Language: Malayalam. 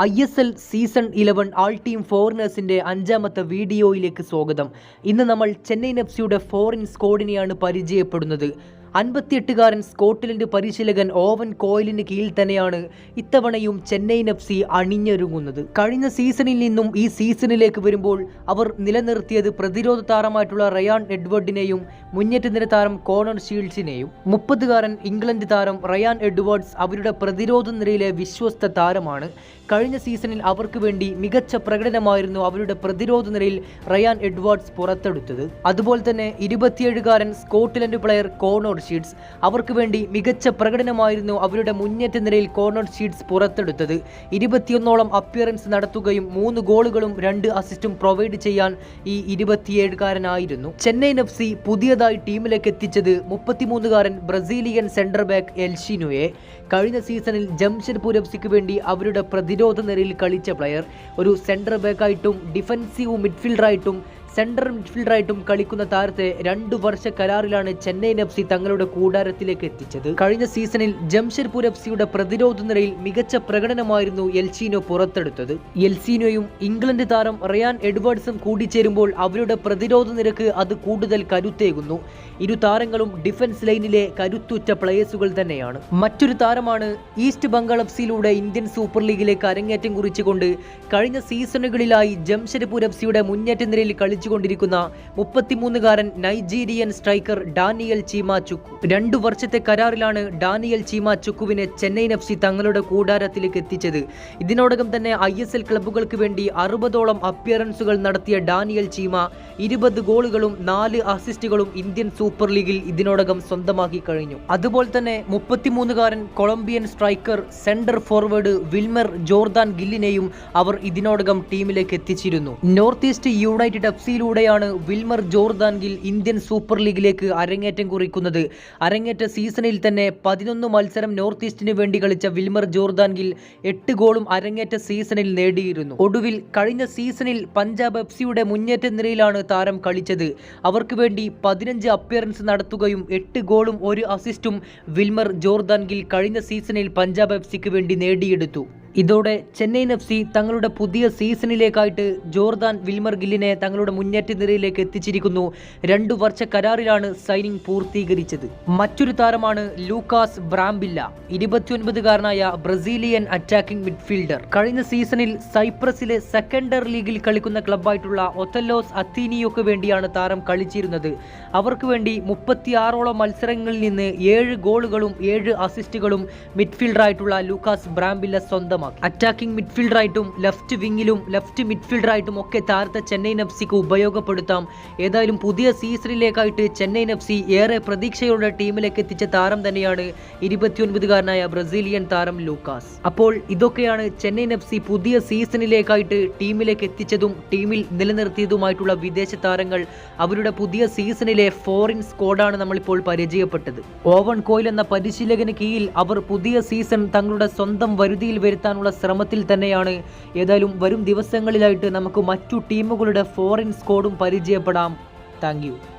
I S L season eleven all team ഫോറിനേഴ്സിന്റെ അഞ്ചാമത്തെ വീഡിയോയിലേക്ക് സ്വാഗതം. ഇന്ന് നമ്മൾ ചെന്നൈയിൻ എഫ് സിയുടെ ഫോറിൻ സ്ക്വാഡിനെയാണ് പരിചയപ്പെടുന്നത്. അൻപത്തിയെട്ടുകാരൻ സ്കോട്ട്ലൻഡ് പരിശീലകൻ ഓവൻ കോയിലിന് കീഴിൽ തന്നെയാണ് ഇത്തവണയും ചെന്നൈ എഫ് സി അണിഞ്ഞൊരുങ്ങുന്നത്. കഴിഞ്ഞ സീസണിൽ നിന്നും ഈ സീസണിലേക്ക് വരുമ്പോൾ അവർ നിലനിർത്തിയത് പ്രതിരോധ താരമായിട്ടുള്ള റയാൻ എഡ്വേർഡിനെയും മുന്നേറ്റ നിര താരം കോണർ ഷീൽഡ്സിനെയും മുപ്പതുകാരൻ ഇംഗ്ലണ്ട് താരം റയാൻ എഡ്വേർഡ്സ് അവരുടെ പ്രതിരോധ നിരയിലെ വിശ്വസ്ത താരമാണ്. കഴിഞ്ഞ സീസണിൽ അവർക്ക് വേണ്ടി മികച്ച പ്രകടനമായിരുന്നു അവരുടെ പ്രതിരോധ നിരയിൽ റയാൻ എഡ്വേർഡ്സ് പുറത്തെടുത്തത്. അതുപോലെ തന്നെ ഇരുപത്തിയേഴുകാരൻ സ്കോട്ട്ലൻഡ് പ്ലെയർ കോർണർ ഷീറ്റ്സ്. അവർക്ക് വേണ്ടി മികച്ച പ്രകടനമായിരുന്നു അവരുടെ മുന്നേറ്റ നിരയിൽ കോർണർ ഷീറ്റ്സ് പുറത്തെടുത്തത്. ഇരുപത്തിയൊന്നോളം അപ്പിയറൻസ് നടത്തുകയും മൂന്ന് ഗോളുകളും രണ്ട് അസിസ്റ്റും പ്രൊവൈഡ് ചെയ്യാൻ ഈ ഇരുപത്തിയേഴുകാരനായിരുന്നു. ചെന്നൈയിൻ എഫ് സി പുതിയതായി ടീമിലേക്ക് എത്തിച്ചത് മുപ്പത്തിമൂന്നുകാരൻ ബ്രസീലിയൻ സെന്റർ ബാക്ക് എൽഷിനുയെ കഴിഞ്ഞ സീസണിൽ ജംഷഡ്പൂർ എഫ് സിക്ക് വേണ്ടി അവരുടെ പ്രതിരോധ നിരയിൽ കളിച്ച പ്ലെയർ ഒരു സെന്റർ ബാക്കായിട്ടും ഡിഫൻസീവ് മിഡ്ഫീൽഡറായിട്ടും സെൻട്രൽ മിഡ്ഫീൽഡറായിട്ടും കളിക്കുന്ന താരത്തെ രണ്ടു വർഷ കരാറിലാണ് ചെന്നൈയിൻ എഫ് സി തങ്ങളുടെ കൂടാരത്തിലേക്ക് എത്തിച്ചത്. കഴിഞ്ഞ സീസണിൽ ജംഷഡ്പൂർ എഫ് സിയുടെ പ്രതിരോധ നിരയിൽ മികച്ച പ്രകടനമായിരുന്നു എൽസീനോ പുറത്തെടുത്തത്. എൽസീനോയും ഇംഗ്ലണ്ട് താരം റയാൻ എഡ്വേർഡ്സും കൂടിച്ചേരുമ്പോൾ അവരുടെ പ്രതിരോധ നിരക്ക് അത് കൂടുതൽ കരുത്തേകുന്നു. ഇരു താരങ്ങളും ഡിഫൻസ് ലൈനിലെ കരുത്തുറ്റ പ്ലേയേഴ്സുകൾ തന്നെയാണ്. മറ്റൊരു താരമാണ് ഈസ്റ്റ് ബംഗാൾ എഫ് സിയിലൂടെ ഇന്ത്യൻ സൂപ്പർ ലീഗിലേക്ക് അരങ്ങേറ്റം കുറിച്ചുകൊണ്ട് കഴിഞ്ഞ സീസണുകളിലായി ജംഷഡ്പൂർ എഫ് സിയുടെ മുന്നേറ്റ നിരയിൽ കളിച്ചുകൊണ്ടിരിക്കുന്ന മുപ്പത്തിമൂന്നുകാരൻ Nigerian striker Daniel Chima Chukwu രണ്ടു വർഷത്തെ കരാറിലാണ് ഡാനിയൽ ചീമാചുക്കുവിനെ ചെന്നൈയിൻ എഫ് സി തങ്ങളുടെ കൂടാരത്തിലേക്ക് എത്തിച്ചത്. ഇതിനോടകം തന്നെ ഐ എസ് എൽ ക്ലബ്ബുകൾക്ക് വേണ്ടി അറുപതോളം അപ്പിയറൻസുകൾ നടത്തിയ ഡാനിയൽ ചീമ ഇരുപത് ഗോളുകളും നാല് അസിസ്റ്റുകളും ഇന്ത്യൻ സൂപ്പർ ലീഗിൽ ഇതിനോടകം സ്വന്തമാക്കി കഴിഞ്ഞു. അതുപോലെ തന്നെ മുപ്പത്തിമൂന്നുകാരൻ Colombian striker centre forward Wilmer Jordan ഗില്ലിനെയും അവർ ഇതിനോടകം ടീമിലേക്ക് എത്തിച്ചിരുന്നു. North East United F സിയിലൂടെയാണ് Wilmer Jordan Gill Indian super ലീഗിലേക്ക് അരങ്ങേറ്റം കുറിക്കുന്നത്. അരങ്ങേറ്റ സീസണിൽ തന്നെ പതിനൊന്ന് മത്സരം നോർത്ത് ഈസ്റ്റിന് വേണ്ടി കളിച്ച വിൽമർ ജോർദാൻ ഗിൽ എട്ട് ഗോളും അരങ്ങേറ്റ സീസണിൽ നേടിയിരുന്നു. ഒടുവിൽ കഴിഞ്ഞ സീസണിൽ പഞ്ചാബ് എഫ് സിയുടെ മുന്നേറ്റ നിരയിലാണ് താരം കളിച്ചത്. അവർക്ക് വേണ്ടി പതിനഞ്ച് അപ്പിയറൻസ് നടത്തുകയും എട്ട് ഗോളും ഒരു അസിസ്റ്റും വിൽമർ ജോർദാൻ ഗിൽ കഴിഞ്ഞ സീസണിൽ പഞ്ചാബ് എഫ് സിക്ക് വേണ്ടി നേടിയെടുത്തു. ഇതോടെ ചെന്നൈയിൻ എഫ് സി തങ്ങളുടെ പുതിയ സീസണിലേക്കായിട്ട് ജോർദാൻ വിൽമർ ഗില്ലിനെ തങ്ങളുടെ മുന്നേറ്റ നിരയിലേക്ക് എത്തിച്ചിരിക്കുന്നു. രണ്ടു വർഷ കരാറിലാണ് സൈനിങ് പൂർത്തീകരിച്ചത്. മറ്റൊരു താരമാണ് ലൂക്കാസ് ബ്രാംബില്ല ഇരുപത്തിയൊൻപതുകാരനായ ബ്രസീലിയൻ അറ്റാക്കിംഗ് മിഡ്ഫീൽഡർ. കഴിഞ്ഞ സീസണിൽ സൈപ്രസിലെ സെക്കൻഡർ ലീഗിൽ കളിക്കുന്ന ക്ലബ്ബായിട്ടുള്ള ഒത്തല്ലോസ് അത്തീനിയോക്ക് വേണ്ടിയാണ് താരം കളിച്ചിരുന്നത്. അവർക്ക് വേണ്ടി മുപ്പത്തിയാറോളം മത്സരങ്ങളിൽ നിന്ന് ഏഴ് ഗോളുകളും ഏഴ് അസിസ്റ്റുകളും മിഡ്ഫീൽഡറായിട്ടുള്ള ലൂക്കാസ് ബ്രാംബില്ല സ്വന്തമാക്കി അറ്റാക്കിംഗ് മിഡ്ഫീൽഡറായിട്ടും ലെഫ്റ്റ് വിങ്ങിലും ലെഫ്റ്റ് മിഡ്ഫീൽഡറായിട്ടും ഒക്കെ താരത്തെ ചെന്നൈയിൻ എഫ് സിക്ക് ഉപയോഗപ്പെടുത്താം. ഏതായാലും പുതിയ സീസണിലേക്കായിട്ട് ചെന്നൈയിൻ എഫ് സി ഏറെ പ്രതീക്ഷയോടെ ടീമിലേക്ക് എത്തിച്ച താരം തന്നെയാണ് ഇരുപത്തിയൊൻപതുകാരനായ ബ്രസീലിയൻ താരം ലൂക്കാസ്. അപ്പോൾ ഇതൊക്കെയാണ് ചെന്നൈയിൻ എഫ് സി പുതിയ സീസണിലേക്കായിട്ട് ടീമിലേക്ക് എത്തിച്ചതും ടീമിൽ നിലനിർത്തിയതുമായിട്ടുള്ള വിദേശ താരങ്ങൾ. അവരുടെ പുതിയ സീസണിലെ ഫോറിൻ സ്ക്വാഡാണ് നമ്മളിപ്പോൾ പരിചയപ്പെട്ടത്. ഓവൻ കോയിൽ എന്ന പരിശീലകന് കീഴിൽ അവർ പുതിയ സീസൺ തങ്ങളുടെ സ്വന്തം വരുതിയിൽ വരുത്താനുള്ള ശ്രമത്തിൽ തന്നെയാണ്. ഏതായാലും വരും ദിവസങ്ങളിലായിട്ട് നമുക്ക് മറ്റു ടീമുകളുടെ ഫോറിൻ സ്കോഡും പരിചയപ്പെടാം. താങ്ക്